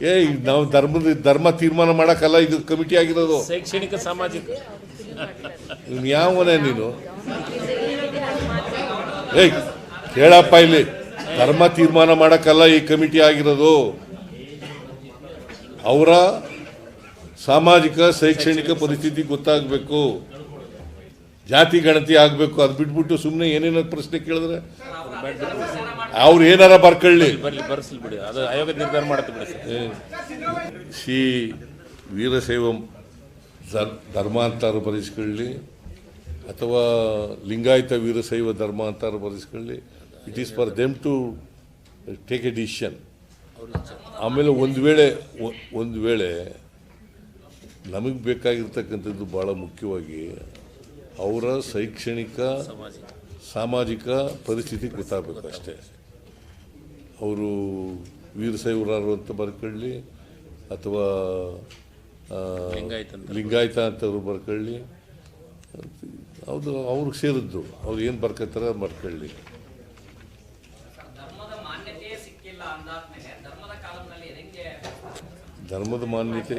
ಏ ನಾವು ಧರ್ಮದ ಧರ್ಮ ತೀರ್ಮಾನ ಮಾಡಕ್ಕಲ್ಲ ಇದು ಕಮಿಟಿ ಆಗಿರೋದು. ಶೈಕ್ಷಣಿಕ ಸಾಮಾಜಿಕ. ಇವ್ನು ಯಾವನೇ ನೀನು? ಏಯ್ ಹೇಳಪ್ಪ ಇಲ್ಲಿ. ಧರ್ಮ ತೀರ್ಮಾನ ಮಾಡಕ್ಕಲ್ಲ ಈ ಕಮಿಟಿ ಆಗಿರೋದು. ಅವರ ಸಾಮಾಜಿಕ ಶೈಕ್ಷಣಿಕ ಪರಿಸ್ಥಿತಿ ಗೊತ್ತಾಗಬೇಕು. ಜಾತಿ ಗಣತಿ ಆಗಬೇಕು ಅದು ಬಿಟ್ಬಿಟ್ಟು ಸುಮ್ಮನೆ ಏನೇನೋ ಪ್ರಶ್ನೆ ಕೇಳಿದ್ರೆ ಅವ್ರು ಏನಾರ ಬರ್ಕೊಳ್ಳಿ. ಬರ್ಸಲಿ ಬಿಡಿ. ಅದು ಆಯೋಗ ನಿರ್ಧಾರ ಮಾಡುತ್ತೆ ಬಿಡಿ ಶ್ರೀ ವೀರಶೈವಂ ಧರ್ಮಾಂತರ ಧರ್ಮ ಅಂತಾರು ಬರೆಸ್ಕೊಳ್ಳಿ ಅಥವಾ ಲಿಂಗಾಯತ ವೀರಶೈವ ಧರ್ಮ ಅಂತಾರು ಬರೆಸ್ಕೊಳ್ಳಿ it is for them to take a decision ಆಮೇಲೆ ಒಂದು ವೇಳೆ ಒಂದು ವೇಳೆ ನಮಗೆ ಬೇಕಾಗಿರ್ತಕ್ಕಂಥದ್ದು ಭಾಳ ಮುಖ್ಯವಾಗಿ ಅವರ ಶೈಕ್ಷಣಿಕ ಸಾಮಾಜಿಕ ಪರಿಸ್ಥಿತಿ ಗೊತ್ತಾಗಬೇಕು ಅಷ್ಟೇ ಅವರು ವೀರಶೈವರಾರು ಅಂತ ಬರ್ಕೊಳ್ಳಿ ಅಥವಾ ಲಿಂಗಾಯತ ಅಂತ. ಅವರು ಅಂತವ್ರು ಬರ್ಕೊಳ್ಳಿ ಹೌದು ಅವ್ರಿಗೆ ಸೇರಿದ್ದು ಅವ್ರು ಏನು ಬರ್ಕೊತಾರೆ ಅದು ಬರ್ಕೊಳ್ಳಿ ಧರ್ಮದ ಮಾನ್ಯತೆಯೇ ಸಿಕ್ಕಿಲ್ಲ ಅಂದಾದ್ಮೇಲೆ ಧರ್ಮದ ಕಾಲಂನಲ್ಲಿ ಹೆಂಗೆ ಧರ್ಮದ ಮಾನ್ಯತೆ